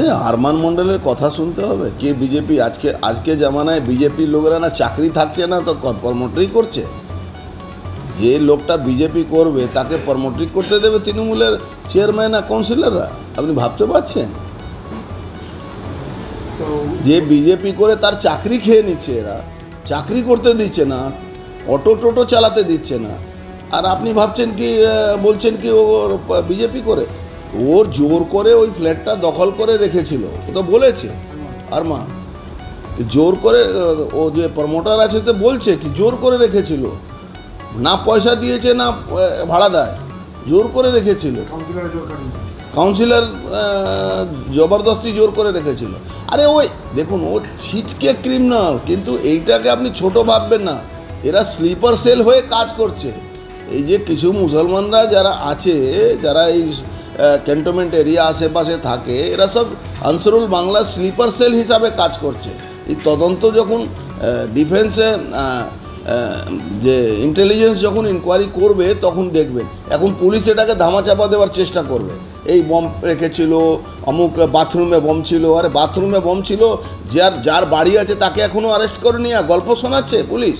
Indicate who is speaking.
Speaker 1: আরমান মণ্ডলের কথা শুনতে হবে। কে বিজেপি আজকে আজকে জামানায় বিজেপির লোকেরা না চাকরি থাকছে না, তো প্রমোটরি করছে। যে লোকটা বিজেপি করবে, তাকে প্রমোটরি করতে দেবে তৃণমূলের চেয়ারম্যান আর কাউন্সিলররা। আপনি ভাবতে পারছেন? যে বিজেপি করে তার চাকরি খেয়ে নিচ্ছে এরা। চাকরি করতে দিচ্ছে না, অটো টোটো চালাতে দিচ্ছে না। আর আপনি ভাবছেন কি বলছেন কি ও বিজেপি করে? ওর জোর করে ওই ফ্ল্যাটটা দখল করে রেখেছিল। ও তো বলেছে। আর মা জোর করে ও যে প্রমোটার আছে তো বলছে কি জোর করে রেখেছিল। না পয়সা দিয়েছে না ভাড়া দেয়। জোর করে রেখেছিল।
Speaker 2: কাউন্সিলর
Speaker 1: জবরদস্তি জোর করে রেখেছিল। আরে ওই দেখুন ও ছিচকে ক্রিমিনাল কিন্তু এইটাকে আপনি ছোট ভাববেন না। এরা স্লিপার সেল হয়ে কাজ করছে। এই যে কিছু মুসলমানরা যারা আছে যারা এই ক্যান্টনমেন্ট এরিয়া আশেপাশে থাকে, এরা সব আনসারুল বাংলা স্লিপার সেল হিসাবে কাজ করছে। এই তদন্ত যখন ডিফেন্সে যে ইন্টেলিজেন্স যখন ইনকোয়ারি করবে, তখন দেখবেন। এখন পুলিশ এটাকে ধামাচাপা দেওয়ার চেষ্টা করবে। এই বম রেখেছিল, অমুক বাথরুমে বম ছিল, আরে বাথরুমে বম ছিল, যার যার বাড়ি আছে তাকে এখনও অ্যারেস্ট করেনি, আর গল্প শোনাচ্ছে পুলিশ।